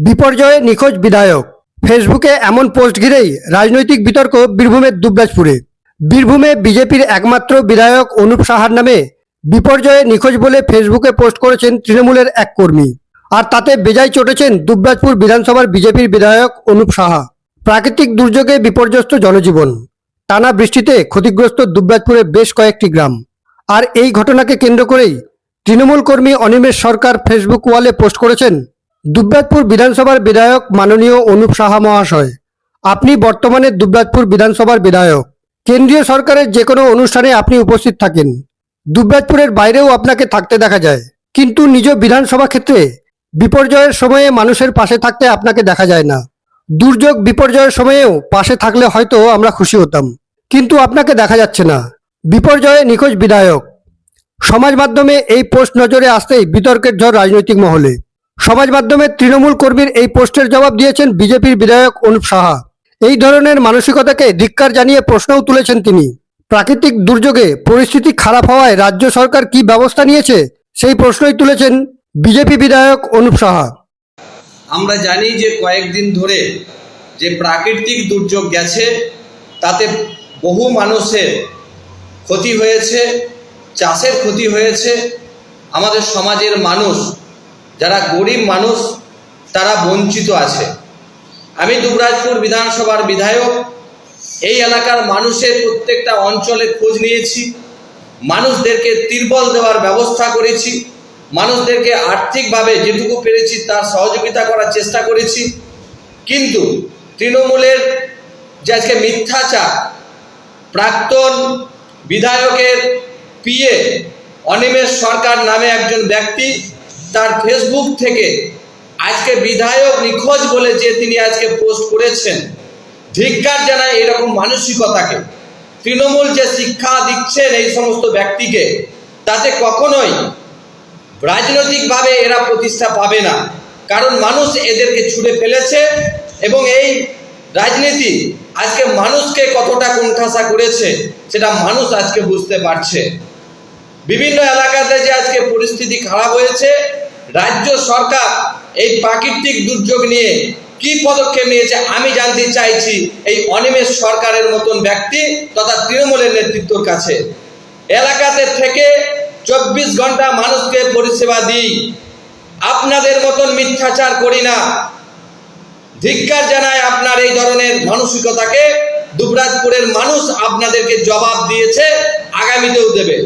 বিপর্যয়ে নিখোঁজ বিধায়ক। ফেসবুকে এমন পোস্ট ঘিরেই রাজনৈতিক বিতর্ক বীরভূমের দুবরাজপুরে। বীরভূমে বিজেপির একমাত্র বিধায়ক অনুপ সাহার নামে বিপর্যয়ে নিখোঁজ বলে ফেসবুকে পোস্ট করেছেন তৃণমূলের এক কর্মী। আর তাতে বেজায় চটেছেন দুবরাজপুর বিধানসভার বিজেপির বিধায়ক অনুপ সাহা। প্রাকৃতিক দুর্যোগে বিপর্যস্ত জনজীবন। টানা বৃষ্টিতে ক্ষতিগ্রস্ত দুবরাজপুরের বেশ কয়েকটি গ্রাম। আর এই ঘটনাকে কেন্দ্র করেই তৃণমূল কর্মী অনিমেষ সরকার ফেসবুক ওয়ালে পোস্ট করেছেন দুবরাজপুর বিধানসভার বিধায়ক মাননীয় অনুপ সাহা মহাশয়। আপনি বর্তমানে দুবরাজপুর বিধানসভার বিধায়ক। কেন্দ্রীয় সরকারের যে কোনো অনুষ্ঠানে আপনি উপস্থিত থাকেন। দুবরাজপুরের বাইরেও আপনাকে থাকতে দেখা যায়। কিন্তু নিজ বিধানসভা ক্ষেত্রে বিপর্যয়ের সময়ে মানুষের পাশে থাকতে আপনাকে দেখা যায় না। দুর্যোগ বিপর্যয়ের সময়েও পাশে থাকলে হয়তো আমরা খুশি হতাম। কিন্তু আপনাকে দেখা যাচ্ছে না। বিপর্যয়ে নিখোঁজ বিধায়ক। সমাজ মাধ্যমে এই পোস্ট নজরে আসতেই বিতর্কের ঝড় রাজনৈতিক মহলে। সমাজ মাধ্যমে তৃণমূল কর্মীর এই পোস্টের জবাব দিয়েছেন বিজেপির বিধায়ক অনুপ সাহা। এই ধরনের মানসিকতাকে ধিক্কার জানিয়ে প্রশ্নও তুলেছেন তিনি। প্রাকৃতিক দুর্যোগে পরিস্থিতি খারাপ হওয়ায় রাজ্য সরকার কি ব্যবস্থা নিয়েছে, সেই প্রশ্নই তুলেছেন বিজেপি বিধায়ক অনুপ সাহা। আমরা জানি যে কয়েকদিন ধরে যে প্রাকৃতিক দুর্যোগ গেছে, তাতে বহু মানুষের ক্ষতি হয়েছে, চাষের ক্ষতি হয়েছে, আমাদের সমাজের মানুষ যারা গরিব মানুষ, তারা বঞ্চিত আছে। আমি দুবরাজপুর বিধানসভার বিধায়ক। এই এলাকার মানুষের প্রত্যেকটা অঞ্চলে খোঁজ নিয়েছি। মানুষদেরকে তিরপল দেওয়ার ব্যবস্থা করেছি। মানুষদেরকে আর্থিকভাবে যেটুকু পেরেছি, তার সহযোগিতা করার চেষ্টা করেছি। কিন্তু তৃণমূলের যে আজকে মিথ্যাচার, প্রাক্তন বিধায়কের পিএ অনিমেষ সরকার নামে একজন ব্যক্তি তার ফেসবুক থেকে আজকে বিধায়ক নিখোঁজ বলে যে তিনি আজকে পোস্ট করেছেন, ধিক্কার জানায় এরকম মানসিকতাকে। তৃণমূল যে শিক্ষা দিচ্ছেন এই সমস্ত ব্যক্তিকে, তাতে কখনোই রাজনৈতিকভাবে এরা প্রতিষ্ঠা পাবে না। কারণ মানুষ এদেরকে ছুড়ে ফেলেছে এবং এই রাজনীতি আজকে মানুষকে কতটা কোণঠাসা করেছে সেটা মানুষ আজকে বুঝতে পারছে। বিভিন্ন এলাকাতে যে আজকে পরিস্থিতি খারাপ হয়েছে রাজ্য সরকার এই প্রাকৃতিক দুর্যোগ নিয়ে কি পদক্ষেপ নিয়েছে আমি জানতে চাইছি এই অনিমেষ সরকারের মতন ব্যক্তি তথা তৃণমূলের নেতৃত্বর কাছে। এলাকাতে থেকে চব্বিশ ঘণ্টা মানুষকে পরিষেবা দিই। আপনাদের মতন মিথ্যাচার করি না। ধিক্কার জানায় আপনার এই ধরনের মানসিকতাকে। দুবরাজপুরের মানুষ আপনাদেরকে জবাব দিয়েছে, আগামীতেও দেবে।